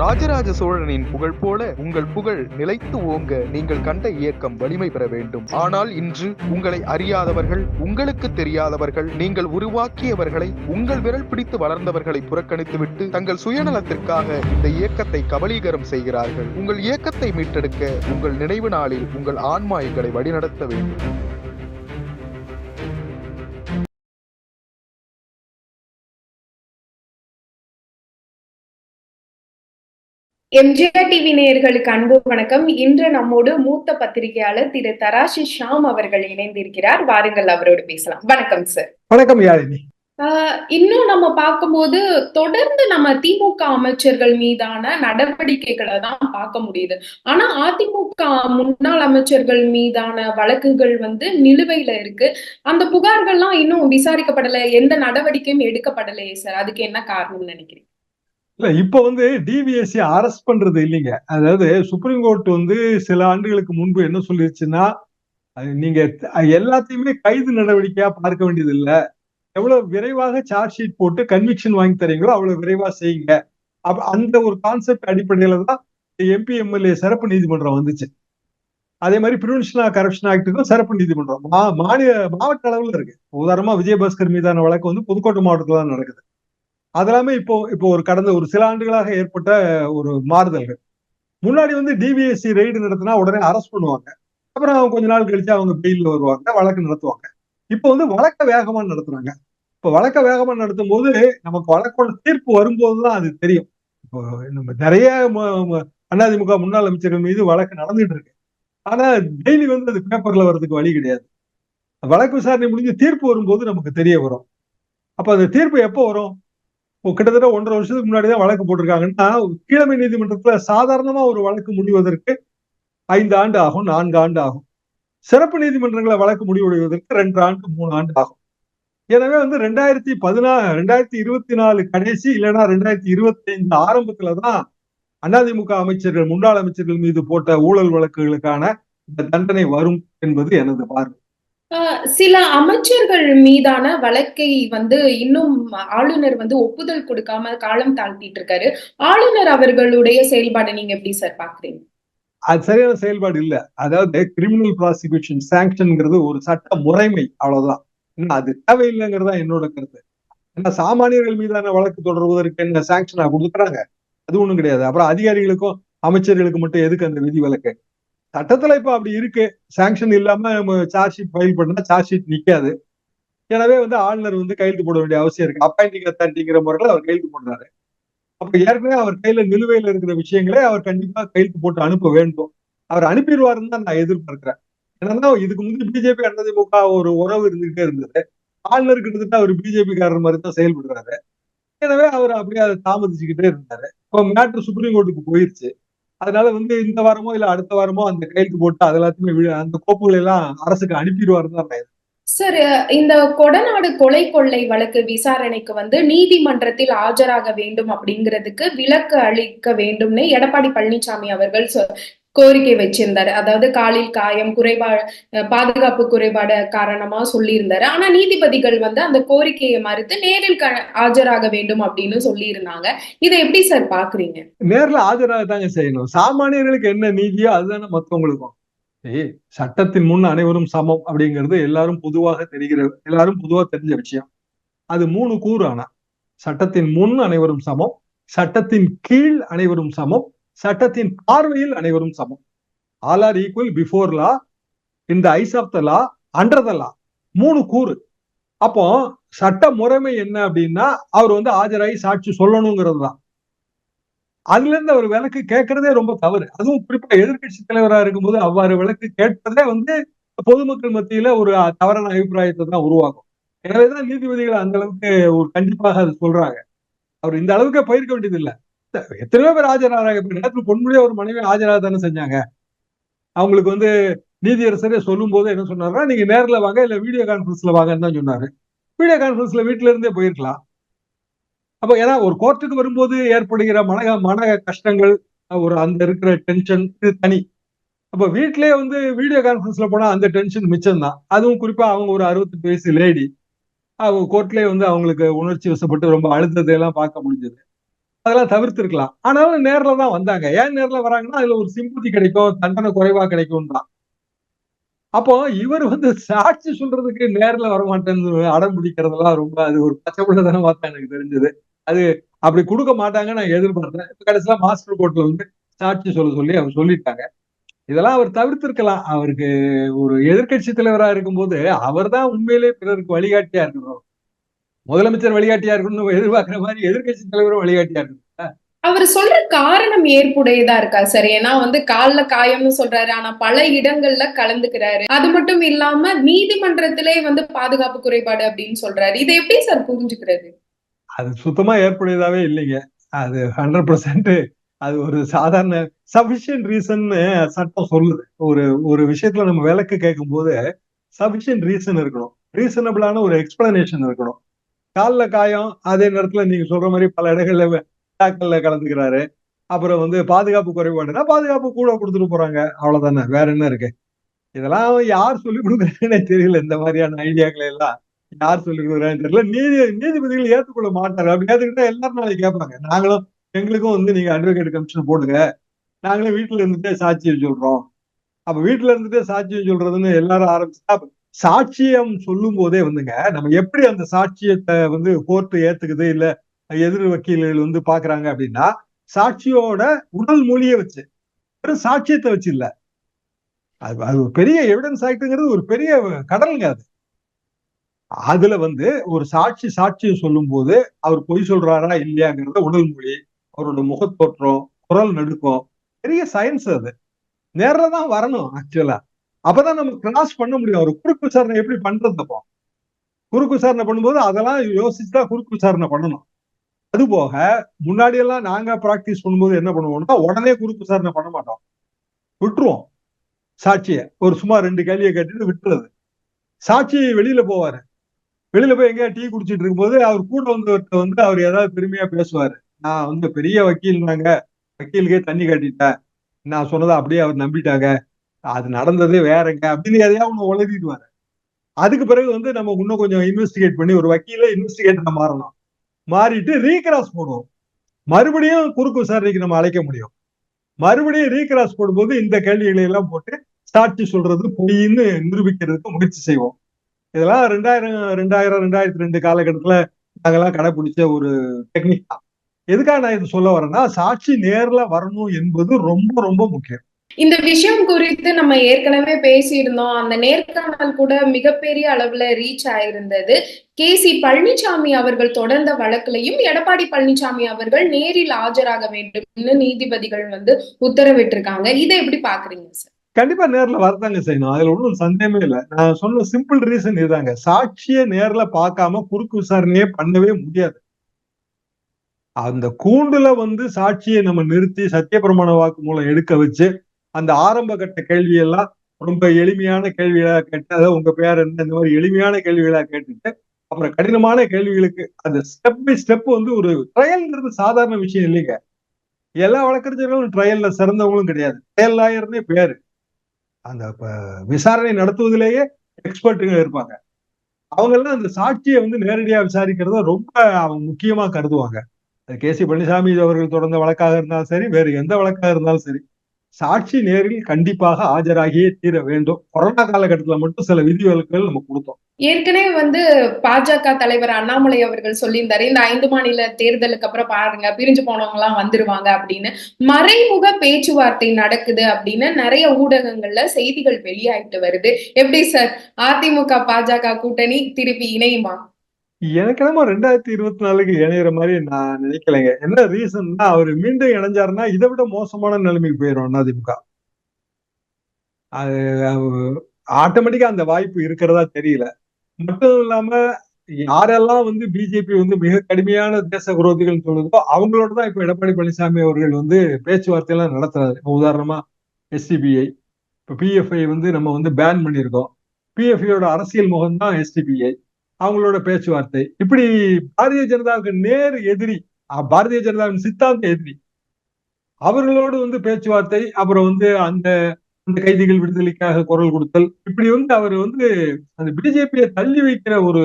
ராஜராஜ சோழனின் புகழ் போல உங்கள் புகழ் நிலைத்து ஓங்க நீங்கள் கண்ட இயக்கம் வலிமை பெற வேண்டும். ஆனால் இன்று உங்களை அறியாதவர்கள் உங்களுக்கு தெரியாதவர்கள் நீங்கள் உருவாக்கியவர்களை உங்கள் விரல் பிடித்து வளர்ந்தவர்களை புறக்கணித்துவிட்டு தங்கள் சுயநலத்திற்காக இந்த இயக்கத்தை கபலீகரம் செய்கிறார்கள். உங்கள் இயக்கத்தை மீட்டெடுக்க உங்கள் நினைவு நாளில் உங்கள் ஆன்மா எங்களை வழிநடத்த வேண்டும். எம்ஜிஆர் டிவி நேயர்களுக்கு அன்பு வணக்கம். இன்று நம்மோடு மூத்த பத்திரிகையாளர் திரு தராஷி ஷாம் அவர்கள் இணைந்திருக்கிறார். வாருங்கள் அவரோடு பேசலாம். வணக்கம் சார் வணக்கம் யாழினி. இன்னும் நம்ம பார்க்கும்போது தொடர்ந்து நம்ம திமுக அமைச்சர்கள் மீதான நடவடிக்கைகளை தான் பார்க்க முடியுது. ஆனா அதிமுக முன்னாள் அமைச்சர்கள் மீதான வழக்குகள் வந்து நிலுவையில இருக்கு. அந்த புகார்கள்லாம் இன்னும் விசாரிக்கப்படல. எந்த நடவடிக்கையும் எடுக்கப்படலையே சார் அதுக்கு என்ன காரணம்னு நினைக்கிறீங்க? இல்ல இப்ப வந்து டிவிஎஸ்சி அரெஸ்ட் பண்றது இல்லைங்க. அதாவது சுப்ரீம் கோர்ட் வந்து சில ஆண்டுகளுக்கு முன்பு என்ன சொல்லிருச்சுன்னா நீங்க எல்லாத்தையுமே கைது நடவடிக்கையா பார்க்க வேண்டியது இல்ல எவ்வளவு விரைவாக சார்ஜ் ஷீட் போட்டு கன்விக்ஷன் வாங்கி தரீங்களோ அவ்வளவு விரைவா செய்யுங்க. அந்த ஒரு கான்செப்ட் அடிப்படையில தான் எம்பி எம்எல்ஏ சிறப்பு நீதிமன்றம் வந்துச்சு. அதே மாதிரி பிரிவென்ஷன் ஆஃப் கரப்ஷன் ஆக்டுக்கும் சிறப்பு நீதிமன்றம். மா மாநில மாவட்ட அளவில் இருக்கு. உதாரணமா விஜயபாஸ்கர் மீதான வழக்கு வந்து புதுக்கோட்டை மாவட்டத்துல தான் நடக்குது. அதெல்லாமே இப்போ இப்போ ஒரு கடந்த ஒரு சில ஆண்டுகளாக ஏற்பட்ட ஒரு மாறுதல்கள். முன்னாடி வந்து டிவிஎஸ்சி ரெய்டு நடத்தினா உடனே அரெஸ்ட் பண்ணுவாங்க. அப்புறம் அவங்க கொஞ்ச நாள் கழிச்சு அவங்க பெயில்ல வருவாங்க வழக்கு நடத்துவாங்க. இப்போ வந்து வழக்க வேகமா நடத்துறாங்க. இப்போ வழக்க வேகமா நடத்தும் போது நமக்கு வழக்கோட தீர்ப்பு வரும்போதுதான் அது தெரியும். இப்போ நம்ம நிறைய அதிமுக முன்னாள் அமைச்சர்கள் மீது வழக்கு நடந்துட்டு இருக்கு. ஆனா டெய்லி வந்து அது பேப்பர்ல வர்றதுக்கு வழி கிடையாது. வழக்கு விசாரணை முடிஞ்சு தீர்ப்பு வரும்போது நமக்கு தெரிய வரும். அப்ப அந்த தீர்ப்பு எப்போ வரும்? கிட்டத்தட்ட ஒன்றரை வருஷத்துக்கு முன்னாடி தான் வழக்கு போட்டிருக்காங்கன்னா. கீழமை நீதிமன்றத்துல சாதாரணமா ஒரு வழக்கு முடிவதற்கு ஐந்து ஆண்டு ஆகும் நான்கு ஆண்டு ஆகும். சிறப்பு நீதிமன்றங்களை வழக்கு முடிவடைவதற்கு ரெண்டு ஆண்டு மூணு ஆண்டு ஆகும். எனவே வந்து ரெண்டாயிரத்தி பதினா ரெண்டாயிரத்தி இருபத்தி நாலு கடைசி இல்லைன்னா ரெண்டாயிரத்தி இருபத்தி ஐந்து ஆரம்பத்துலதான் அதிமுக அமைச்சர்கள் முன்னாள் அமைச்சர்கள் மீது போட்ட ஊழல் வழக்குகளுக்கான இந்த தண்டனை வரும் என்பது எனது பார்வை. சில அமைச்சர்கள் மீதான வழக்கை வந்து இன்னும் ஆளுநர் வந்து ஒப்புதல் கொடுக்காம காலம் தாழ்த்திட்டு இருக்காரு. ஆளுநர் அவர்களுடைய செயல்பாடு நீங்க எப்படி சார் பாக்குறீங்க அது சரியான செயல்பாடு இல்ல. அதாவது கிரிமினல் ப்ராசிக்யூஷன் சாங்ஷன்ங்கிறது ஒரு சட்ட முறைமை அவ்வளவுதான். அது தேவையில்லைங்கிறதா என்னோட கருத்து. ஏன்னா சாமானியர்கள் மீதான வழக்கு தொடர்வதற்கு என்ன சாங்ஷனா கொடுக்குறாங்க? அது ஒண்ணும் கிடையாது. அப்புறம் அதிகாரிகளுக்கும் அமைச்சர்களுக்கு மட்டும் எதுக்கு அந்த விதி விலக்கு சட்டத்துல இப்ப அப்படி இருக்கு. சாங்ஷன் இல்லாம நம்ம சார்ஜ் ஷீட் ஃபைல் பண்ணா சார்ஜ் ஷீட் நிக்காது. எனவே வந்து ஆளுநர் வந்து கையெழுத்து போட வேண்டிய அவசியம் இருக்கு. அப்பாயிண்டிங் அத்தாரிட்டிங்கிற முறையில் அவர் கையெழுத்து போடுறாரு. அப்ப ஏற்கனவே அவர் கையில நிலுவையில் இருக்கிற விஷயங்களே அவர் கண்டிப்பா கையெழுத்து போட்டு அனுப்ப வேண்டும். அவர் அனுப்பிடுவாருன்னு தான் நான் எதிர்பார்க்கிறேன். என்னன்னா இதுக்கு முந்தைய பிஜேபி அதிமுக ஒரு உறவு இருந்துகிட்டே இருந்தது. ஆளுநர் கிட்டத்தட்ட அவர் பிஜேபி காரர் மாதிரி தான் செயல்படுறாரு. எனவே அவர் அப்படியே அதை தாமதிச்சுக்கிட்டே இருந்தாரு. இப்போ மேட்ரு சுப்ரீம் கோர்ட்டுக்கு போயிருச்சு. அதனால வந்து இந்த வாரமோ இல்ல அடுத்த வாரமோ அந்த கையெழுத்து போட்டு அது எல்லாத்தையுமே அந்த கோப்புகளை எல்லாம் அரசுக்கு அனுப்பிடுவாருன்னு தான் சார் இந்த கொடநாடு கொலை கொள்ளை வழக்கு விசாரணைக்கு வந்து நீதிமன்றத்தில் ஆஜராக வேண்டும் அப்படிங்கிறதுக்கு விலக்கு அளிக்க வேண்டும்னு எடப்பாடி பழனிசாமி அவர்கள் கோரிக்கை வச்சிருந்தாரு. அதாவது காலில் காயம் குறைபாடு பாதுகாப்பு குறைபாடு காரணமா சொல்லியிருந்தாரு. ஆனா நீதிபதிகள் வந்து அந்த கோரிக்கையை மறுத்து நேரில் ஆஜராக வேண்டும் அப்படின்னு சொல்லி இருந்தாங்க இதை எப்படி சார் பாக்குறீங்க? நேர்ல ஆஜராக தாங்க செய்யணும். சாமானியர்களுக்கு என்ன நீதியோ அதுதானே மத்தவங்களுக்கும் ஏய் சட்டத்தின் முன் அனைவரும் சமம் அப்படிங்கிறது எல்லாரும் பொதுவாக தெரிகிற எல்லாரும் பொதுவாக தெரிஞ்ச விஷயம். அது மூணு கூறு ஆனா சட்டத்தின் முன் அனைவரும் சமம் சட்டத்தின் கீழ் அனைவரும் சமம் சட்டத்தின் பார்வையில் அனைவரும் சமம். All are equal before law இந்த eyes of the law under the law மூணு கூறு. அப்போ சட்ட முறைமை என்ன அப்படின்னா அவர் வந்து ஆஜராகி சாட்சி சொல்லணுங்கிறது தான். அதுல இருந்து அவர் விளக்கு கேட்கறதே ரொம்ப தவறு. அதுவும் குறிப்பா எதிர்கட்சி தலைவராக இருக்கும்போது அவ்வாறு விளக்கு கேட்பதே வந்து பொதுமக்கள் மத்தியில ஒரு தவறான அபிப்பிராயத்தை தான் உருவாகும் எனவேதான் நீதிபதிகள் அந்த அளவுக்கு ஒரு கண்டிப்பாக அது சொல்றாங்க. அவர் இந்த அளவுக்கு பயிர்க்க வேண்டியது இல்லை எத்தனையோ பேர் ஆஜராகிறாங்க இப்ப நேரத்தில் பொன்முடிய ஒரு மனைவி ஆஜராக தானே செஞ்சாங்க. அவங்களுக்கு வந்து நீதியரசரே சொல்லும் போது என்ன சொன்னாருன்னா நீங்க நேர்ல வாங்க இல்ல வீடியோ கான்பரன்ஸ்ல வாங்கன்னு தான் சொன்னாரு. வீடியோ கான்பரன்ஸ்ல வீட்டுல இருந்தே போயிருக்கலாம். அப்ப ஏன்னா ஒரு கோர்ட்டுக்கு வரும்போது ஏற்படுகிற மன மன கஷ்டங்கள் ஒரு அந்த இருக்கிற டென்ஷன் இது தனி. அப்ப வீட்லயே வந்து வீடியோ கான்பரன்ஸ்ல போனா அந்த டென்ஷன் மிச்சம் தான். அதுவும் குறிப்பா அவங்க ஒரு அறுபத்தெட்டு வயசு லேடி அவங்க கோர்ட்லயே வந்து அவங்களுக்கு உணர்ச்சி வசப்பட்டு ரொம்ப அழுத்தத்தை எல்லாம் பார்க்க முடிஞ்சது. அதெல்லாம் தவிர்த்திருக்கலாம். ஆனாலும் நேரில் தான் வந்தாங்க. ஏன் நேர்ல வராங்கன்னா அதுல ஒரு சிம்பதி கிடைக்கும் தண்டனை குறைவா கிடைக்கும் தான் அப்போ இவர் வந்து சாட்சி சொல்றதுக்கு நேர்ல வரமாட்டேன்னு அடம் பிடிக்கிறதெல்லாம் ரொம்ப அது ஒரு பச்சைப்பள்ளதானமா தான் எனக்கு தெரிஞ்சது. அது அப்படி கொடுக்க மாட்டாங்க நான் எதிர்பார்த்தேன். இப்ப கடைசியில மாஸ்டர் கோர்ட்ல வந்து சாட்சி சொல்ல சொல்லி அவர் சொல்லிட்டாங்க. இதெல்லாம் அவர் தவிர்த்திருக்கலாம். அவருக்கு ஒரு எதிர்க்கட்சி தலைவரா இருக்கும்போது அவர் தான் உண்மையிலே பிறருக்கு வழிகாட்டியா இருக்கிறோம் முதலமைச்சர் வழிகாட்டியா இருக்கணும்னு எதிர்பார்க்கிற மாதிரி எதிர்க்கட்சி தலைவரும் வழிகாட்டியா இருக்கணும் அவர் சொல்ற காரணம் ஏற்புடையதா இருக்கா சார்? ஏன்னா வந்து கால்ல காயம்னு சொல்றாரு ஆனா பல இடங்கள்ல கலந்துக்கிறாரு. அது மட்டும் இல்லாம நீதிமன்றத்திலே வந்து பாதுகாப்பு குறைபாடு அப்படின்னு சொல்றாரு. இதை எப்படி சார் புரிஞ்சுக்கிறது? அது சுத்தமா ஏற்புடையதாவே இல்லைங்க. அது ஹண்ட்ரட் பர்சன்ட் அது ஒரு சாதாரண சபிஷியன்ட் ரீசன் சட்டம் சொல்லுது. ஒரு ஒரு விஷயத்துல நம்ம விளக்கு கேட்கும் போது சபிஷியன்ட் ரீசன் இருக்கணும் ரீசனபிளான ஒரு எக்ஸ்பிளனேஷன் இருக்கணும். காலில் காயம் அதே நேரத்துல நீங்க சொல்ற மாதிரி பல இடங்கள்ல டாக்கல்ல கலந்துக்கிறாரு. அப்புறம் வந்து பாதுகாப்பு குறைபாடுனா பாதுகாப்பு கூட கொடுத்துட்டு போறாங்க. அவ்வளவுதானே. வேற என்ன இருக்கு? இதெல்லாம் யார் சொல்லி கொடுக்குறாங்கன்னே தெரியல. இந்த மாதிரியான ஐடியாக்களை எல்லாம் யார் சொல்லி கொடுக்குறாங்கன்னு தெரியல. நீதி நீதிபதிகள் ஏற்றுக்கொள்ள மாட்டாங்க. அப்படி ஏத்துக்கிட்டா எல்லாரும் நாளைக்கு கேட்பாங்க. நாங்களும் எங்களுக்கும் வந்து நீங்க அட்வொகேட் கமிஷன் போடுங்க. நாங்களும் வீட்டுல இருந்துட்டே சாட்சியம் சொல்றோம். அப்ப வீட்டுல இருந்துட்டே சாட்சியம் சொல்றதுன்னு எல்லாரும் ஆரம்பிச்சா சாட்சியம் சொல்லும் போதே வந்துங்க நம்ம எப்படி அந்த சாட்சியத்தை வந்து கோர்ட்டு ஏத்துக்குது இல்ல எதிர் வக்கீல்கள் வந்து பாக்குறாங்க அப்படின்னா சாட்சியோட உடல் மொழியை வச்சு வெறும் சாட்சியத்தை வச்சு இல்ல. அது அது ஒரு பெரிய எவிடன்ஸ் ஆக்டுங்கிறது ஒரு பெரிய கடலுங்க அது. அதுல வந்து ஒரு சாட்சி சாட்சியம் சொல்லும் போது அவர் பொய் சொல்றாரா இல்லையாங்கிறத உடல் மொழி அவரோட முகத்தோற்றம் குரல் நடுக்கம் பெரிய சயின்ஸ் அது. நேரில் தான் வரணும் ஆக்சுவலா அப்பதான் நம்ம கிராஸ் பண்ண முடியும். ஒரு குறுக்கு விசாரணை எப்படி பண்றது அப்போ? குறுக்கு விசாரணை பண்ணும்போது அதெல்லாம் யோசிச்சுதான் குறுக்கு விசாரணை பண்ணணும். அது போக முன்னாடி எல்லாம் நாங்க பிராக்டிஸ் பண்ணும்போது என்ன பண்ணுவோம்னா உடனே குறுக்கு விசாரணை பண்ண மாட்டோம். விட்டுருவோம். சாட்சிய. ஒரு சும்மா ரெண்டு கேள்வியை கேட்டுட்டு விட்டுறது. சாட்சி வெளியில போவாரு. வெளியில போய் எங்கேயா டீ குடிச்சிட்டு இருக்கும்போது அவர் கூட வந்தவர்கிட்ட வந்து அவர் ஏதாவது பெருமையா பேசுவாரு. நான் வந்து பெரிய வக்கீல் நாங்க வக்கீலுக்கே தண்ணி கட்டிட்டேன். நான் சொன்னதை அப்படியே அவர் நம்பிட்டாங்க. அது நடந்ததே வேறங்க அப்படின்னு எதையா ஒண்ணு உளறிடுவாரு. அதுக்கு பிறகு வந்து நம்ம இன்னும் கொஞ்சம் இன்வெஸ்டிகேட் பண்ணி ஒரு வக்கீல இன்வெஸ்டிகேட்டர் மாறணும் மாறிட்டு ரீகிராஸ் போடுவோம். மறுபடியும் குறுக்கு விசாரணைக்கு நம்ம அழைக்க முடியும். மறுபடியும் ரீகிராஸ் போடும்போது இந்த கேள்விகளை எல்லாம் போட்டு சாட்சி சொல்றது பொய்ன்னு நிரூபிக்கிறதுக்கு முயற்சி செய்வோம். இதெல்லாம் ரெண்டாயிரம் ரெண்டாயிரம் ரெண்டாயிரத்தி ரெண்டு காலகட்டத்துல நாங்கெல்லாம் கடைபிடிச்ச ஒரு டெக்னிக் தான். எதுக்காக நான் இது சொல்ல வரேன்னா சாட்சி நேர்ல வரணும் என்பது ரொம்ப ரொம்ப முக்கியம். இந்த விஷயம் குறித்து நம்ம ஏற்கனவே பேசியிருந்தோம். அந்த நேர்காணல் கூட மிகப்பெரிய அளவுல ரீச் ஆயிருந்தது. கே சி பழனிசாமி அவர்கள் தொடர்ந்த வழக்கிலையும் எடப்பாடி பழனிசாமி அவர்கள் நேரில் ஆஜராக வேண்டும்னு நீதிபதிகள் வந்து உத்தரவிட்டிருக்காங்க. இதை எப்படி பாக்குறீங்க சார் கண்டிப்பா நேர்ல வரதாங்க செய்யணும். அதுல ஒன்றும் சந்தேகமே இல்லை. நான் சொன்ன சிம்பிள் ரீசன் இதுதாங்க. சாட்சியை நேர்ல பார்க்காம குறுக்கு விசாரணையே பண்ணவே முடியாது. அந்த கூண்டுல வந்து சாட்சியை நம்ம நிறுத்தி சத்தியப்பிரமாண வாக்கு மூலம் எடுக்க வச்சு அந்த ஆரம்ப கட்ட கேள்வியெல்லாம் ரொம்ப எளிமையான கேள்விகளா கேட்டு அதாவது உங்க பேர் என்ன இந்த மாதிரி எளிமையான கேள்விகளா கேட்டுட்டு அப்புறம் கடினமான கேள்விகளுக்கு அந்த ஸ்டெப் பை ஸ்டெப் வந்து ஒரு ட்ரையல்ங்கிறது சாதாரண விஷயம் இல்லைங்க. எல்லா வழக்கறிஞர்களும் ட்ரையல்ல சிறந்தவங்களும் கிடையாது. ட்ரையல் லாயர்னே பேரு. அந்த விசாரணை நடத்துவதிலேயே எக்ஸ்பர்ட்டுங்க இருப்பாங்க. அவங்க எல்லாம் அந்த சாட்சியை வந்து நேரடியா விசாரிக்கிறத ரொம்ப அவங்க முக்கியமா கருதுவாங்க. கே சி பழனிசாமி அவர்கள் தொடர்ந்த வழக்காக இருந்தாலும் சரி வேறு எந்த வழக்காக இருந்தாலும் சரி. சாட்சி நேரில் கண்டிப்பாக ஆஜராகியே தீர வேண்டும். கொரோனா காலகட்டத்துல மட்டும் சில விதிவிலக்குகள் நம்ம கொடுத்தோம். ஏற்கனவே வந்து பாஜக தலைவர் அண்ணாமலை அவர்கள் சொல்லியிருந்தாரு இந்த ஐந்து மாநில தேர்தலுக்கு அப்புறம் பாருங்க பிரிஞ்சு போனவங்க எல்லாம் வந்துருவாங்க அப்படின்னு. மறைமுக பேச்சுவார்த்தை நடக்குது அப்படின்னு நிறைய ஊடகங்கள்ல செய்திகள் வெளியாயிட்டு வருது. எப்படி சார்? அதிமுக பாஜக கூட்டணி திருப்பி இணையுமா? எனக்கு என்னமோ ரெண்டாயிரத்தி இருபத்தி நாலுக்கு இணையிற மாதிரி நான் நினைக்கலைங்க. என்ன ரீசன்னா அவர் மீண்டும் இணைஞ்சாருன்னா இதை விட மோசமான நிலைமைக்கு போயிடும் அதிமுக. அது ஆட்டோமேட்டிக்கா அந்த வாய்ப்பு இருக்கிறதா தெரியல. மட்டும் இல்லாம யாரெல்லாம் வந்து பிஜேபி வந்து மிக கடுமையான தேச விரோதிகள் சொல்லுதோ அவங்களோட தான் இப்ப எடப்பாடி பழனிசாமி அவர்கள் வந்து பேச்சுவார்த்தை எல்லாம் நடத்துறாரு. இப்போ உதாரணமா எஸ்டிபிஐ இப்போ பிஎஃப்ஐ வந்து நம்ம வந்து பேன் பண்ணியிருக்கோம். பிஎஃப்ஐயோட அரசியல் முகம் தான் எஸ்டிபிஐ அவங்களோட பேச்சுவார்த்தை. இப்படி பாரதிய ஜனதாவுக்கு நேர் எதிரி பாரதிய ஜனதாவின் சித்தாந்த எதிரி அவர்களோடு வந்து பேச்சுவார்த்தை அப்புறம் வந்து அந்த அந்த கைதிகள் விடுதலைக்காக குரல் கொடுத்தல் இப்படி வந்து அவர் வந்து அந்த பிஜேபியை தள்ளி வைக்கிற ஒரு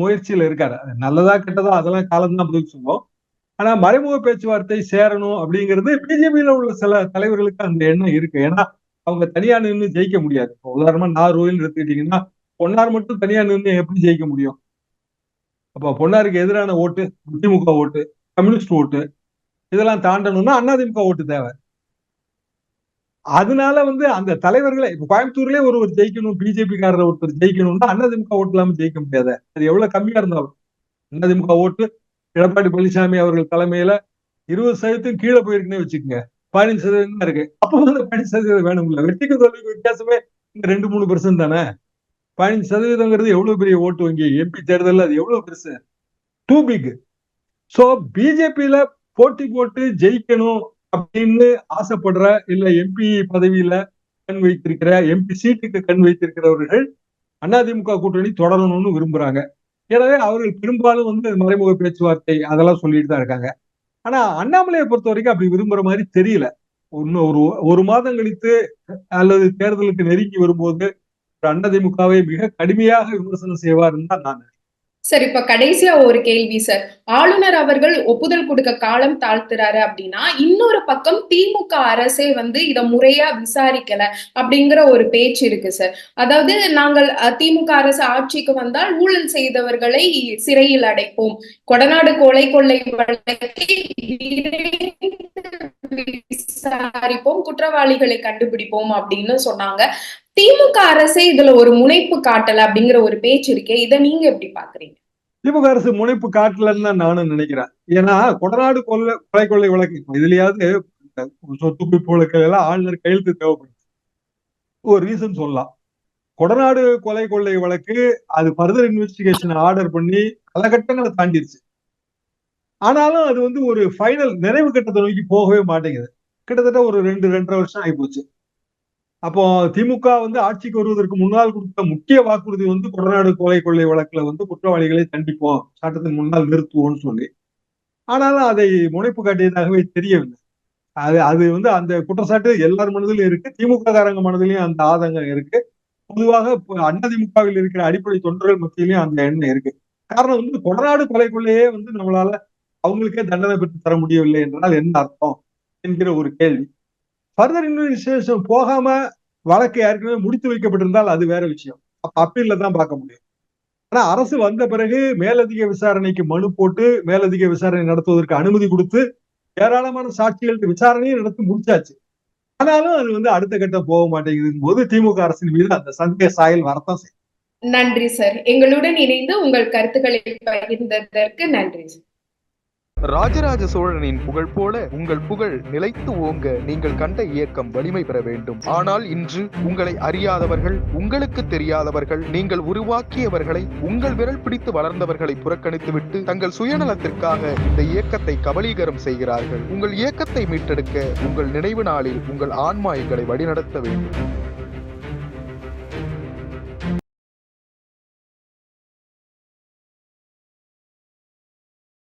முயற்சியில இருக்காரு. நல்லதா கெட்டதா அதெல்லாம் காலம்தான் பதில் சொல்லுவோம். ஆனா மறைமுக பேச்சுவார்த்தை சேரணும் அப்படிங்கிறது பிஜேபியில உள்ள சில தலைவர்களுக்கு அந்த எண்ணம் இருக்கு. ஏன்னா அவங்க தனியா நின்று ஜெயிக்க முடியாது. இப்போ உதாரணமா நார்வேல் எடுத்துக்கிட்டீங்கன்னா பொன்னார் மட்டும் தனியா நின்று எப்படி ஜெயிக்க முடியும்? அப்ப பொன்னாருக்கு எதிரான ஓட்டு திமுக ஓட்டு கம்யூனிஸ்ட் ஓட்டு இதெல்லாம் தாண்டணும்னா அதிமுக ஓட்டு தேவை. அதனால வந்து அந்த தலைவர்களை இப்ப கோயம்புத்தூர்லயே ஒருவர் ஜெயிக்கணும் பிஜேபி காரர் ஒருத்தர் ஜெயிக்கணும்னா அதிமுக ஓட்டு இல்லாம ஜெயிக்க முடியாது. அது எவ்வளவு கம்மியா இருந்தாலும். அதிமுக ஓட்டு எடப்பாடி பழனிசாமி அவர்கள் தலைமையில இருபது சதவீதத்துக்கு கீழே போயிருக்குன்னே வச்சுக்கோங்க. பதினஞ்சு சதவீதம் தான் இருக்கு. அப்போ வந்து பதினஞ்சு சதவீதம் வேணும்ல? வெற்றிக்கு தோல்விக்கு வித்தியாசமே இந்த ரெண்டு மூணு பெர்சன்ட் தானே? பதினஞ்சு சதவீதங்கிறது எவ்வளவு பெரிய ஓட்டு வங்கி? எம்பி தேர்தல் அது எவ்வளவு பெருசு? டூ பிக் சோ பிஜேபியில போட்டி போட்டு ஜெயிக்கணும் அப்படின்னு ஆசைப்படுற இல்ல எம்பி பதவியில கண் வைத்திருக்கிற எம்பி சீட்டுக்கு கண் வைத்திருக்கிறவர்கள் அதிமுக கூட்டணி தொடரணும்னு விரும்புறாங்க. எனவே அவர்கள் பெரும்பாலும் வந்து மறைமுக பேச்சுவார்த்தை அதெல்லாம் சொல்லிட்டு தான் இருக்காங்க. ஆனா அண்ணாமலையை பொறுத்த வரைக்கும் அப்படி விரும்புற மாதிரி தெரியல. இன்னும் ஒரு ஒரு மாதம் கழித்து அல்லது தேர்தலுக்கு நெருங்கி வரும்போது அதிமுகவை மிக கடுமையாக விமர்சனம் செய்வார்னு தான் நான் சார் இப்ப கடைசியா ஒரு கேள்வி சார். ஆளுநர் அவர்கள் ஒப்புதல் கொடுக்க காலம் தாழ்த்துறாரு அப்படின்னா இன்னொரு பக்கம் திமுக அரசே வந்து இத முறையா விசாரிக்கல அப்படிங்கிற ஒரு பேச்சு இருக்கு சார். அதாவது நாங்கள் திமுக அரசு ஆட்சிக்கு வந்தால் ஊழல் செய்தவர்களை சிறையில் அடைப்போம். கொடநாடு கொலை கொள்ளை வழக்கை விசாரிப்போம் குற்றவாளிகளை கண்டுபிடிப்போம் அப்படின்னு சொன்னாங்க. திமுக அரசே இதுல ஒரு முனைப்பு காட்டல அப்படிங்கிற ஒரு பேச்சு இருக்கே இதை நீங்க எப்படி பாக்குறீங்க திமுக அரசு முனைப்பு காட்டலன்னு தான் நானும் நினைக்கிறேன். ஏன்னா கொடநாடு கொள்ளை கொலை கொள்ளை வழக்கு இதுலயாவது சொத்து குவிப்பு எல்லாம் ஆளுநர் கையெழுத்து தேவைப்படுது. ஒரு ரீசன் சொல்லலாம். கொடநாடு கொலை கொள்ளை வழக்கு அது ஃபர்தர் இன்வெஸ்டிகேஷன் ஆர்டர் பண்ணி பல கட்டங்களை தாண்டிடுச்சு ஆனாலும் அது வந்து ஒரு ஃபைனல் நிறைவு கட்டத்தை நோக்கி போகவே மாட்டேங்குது. கிட்டத்தட்ட ஒரு ரெண்டு ரெண்டரை வருஷம் ஆகிப்போச்சு அப்போ திமுக வந்து ஆட்சிக்கு வருவதற்கு முன்னால் கொடுத்த முக்கிய வாக்குறுதி வந்து கொடநாடு கொலை கொள்ளை வழக்குல வந்து குற்றவாளிகளை தண்டிப்போம். சட்டத்தின் முன்னால் நிறுத்துவோம்னு சொல்லி. ஆனாலும் அதை முனைப்பு காட்டியதாகவே தெரியவில்லை. அது அது வந்து அந்த குற்றச்சாட்டு எல்லார் மனதிலும் இருக்கு. திமுக காரங்க மனதிலையும் அந்த ஆதங்கம் இருக்கு. பொதுவாக அதிமுகவில் இருக்கிற அடிப்படை தொண்டர்கள் மத்தியிலையும் அந்த எண்ணம் இருக்கு. காரணம் வந்து கொடநாடு கொலைக்குள்ளேயே வந்து நம்மளால அவங்களுக்கே தண்டனை பெற்று தர முடியவில்லை என்றால் என்ன அர்த்தம் என்கிற ஒரு கேள்வி. ஃபர்தர் இன்வெஸ்டிகேஷன் போகாம வழக்கு ஏற்கனவே முடித்து வைக்கப்பட்டிருந்தால் அது வேற விஷயம். அப்ப அப்பீல்ல தான் பார்க்க முடியும். ஆனா அரசு வந்த பிறகு மேலதிக விசாரணைக்கு மனு போட்டு மேலதிக விசாரணை நடத்துவதற்கு அனுமதி கொடுத்து ஏராளமான சாட்சிகள் விசாரணையும் நடத்தி முடிச்சாச்சு. ஆனாலும் அது வந்து அடுத்த கட்டம் போக மாட்டேங்குது போது திமுக அரசின் மீது அந்த சந்தேக சாயல் வரத்தான் செய்யும். நன்றி சார். எங்களுடன் இணைந்து உங்கள் கருத்துக்களை பகிர்ந்ததற்கு நன்றி சார். ராஜராஜ சோழனின் புகழ் போல உங்கள் புகழ் நிலைத்து ஓங்க நீங்கள் கண்ட இயக்கம் வலிமை பெற வேண்டும். ஆனால் இன்று உங்களை அறியாதவர்கள் உங்களுக்கு தெரியாதவர்கள் நீங்கள் உருவாக்கியவர்களை உங்கள் விரல் பிடித்து வளர்ந்தவர்களை புறக்கணித்துவிட்டு தங்கள் சுயநலத்திற்காக இந்த இயக்கத்தை கபலீகரம் செய்கிறார்கள். உங்கள் இயக்கத்தை மீட்டெடுக்க உங்கள் நினைவு நாளில் உங்கள் ஆன்மா எங்களை வழிநடத்த வேண்டும்.